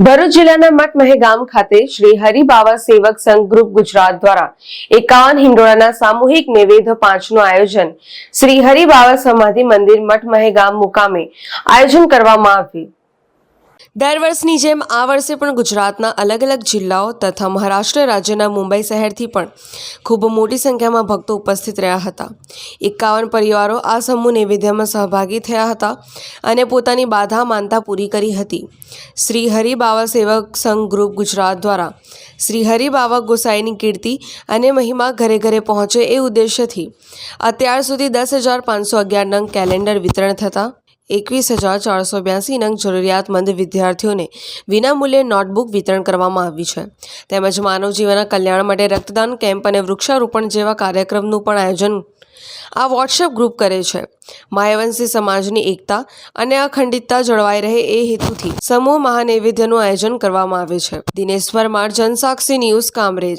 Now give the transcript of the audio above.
ભરૂચ જિલ્લાના મઠમહે ગામ ખાતે શ્રી હરિબાવા સેવક સંઘ ગ્રુપ ગુજરાત દ્વારા એકાવન હિંડોળાના સામૂહિક નૈવેદ્ય પાંચનું આયોજન શ્રી હરિબાવા સમાધિ મંદિર મઠમહે ગામ મુકામે આયોજન કરવામાં આવ્યું. દર વર્ષની જેમ આ વર્ષે પણ ગુજરાતના અલગ અલગ જિલ્લાઓ તથા મહારાષ્ટ્ર રાજ્યના મુંબઈ શહેરથી પણ ખૂબ મોટી સંખ્યામાં ભક્તો ઉપસ્થિત રહ્યા હતા. એકાવન પરિવારો આ સમૂહ નૈવેદ્યમાં સહભાગી થયા હતા અને પોતાની બાધા માનતા પૂરી કરી હતી. શ્રી હરિબાવા સેવક સંઘ ગ્રુપ ગુજરાત દ્વારા શ્રી હરિબાવા ગોસાઈની કીર્તિ અને મહિમા ઘરે ઘરે પહોંચે એ ઉદ્દેશ્યથી અત્યાર સુધી દસ હજાર પાંચસો અગિયાર નંગ કેલેન્ડર વિતરણ થતાં એકવીસ હજાર ચારસો બ્યાસી નંગ જરૂરિયાતમંદ વિદ્યાર્થીઓને વિનામૂલ્યે નોટબુક વિતરણ કરવામાં આવ્યું છે. તેમજ માનવ જીવનના કલ્યાણ માટે રક્તદાન કેમ્પ અને વૃક્ષારોપણ જેવા કાર્યક્રમનું પણ આયોજન આ વોટ્સએપ ગ્રુપ કરે છે. માયાવંશી સમાજની એકતા અને અખંડિતતા જળવાઈ રહે એ હેતુથી સમૂહ મહાનૈવેદ્યનું આયોજન કરવામાં આવે છે. દિનેશ પરમાર જનસાક્ષી ન્યૂઝ, કામરેજ.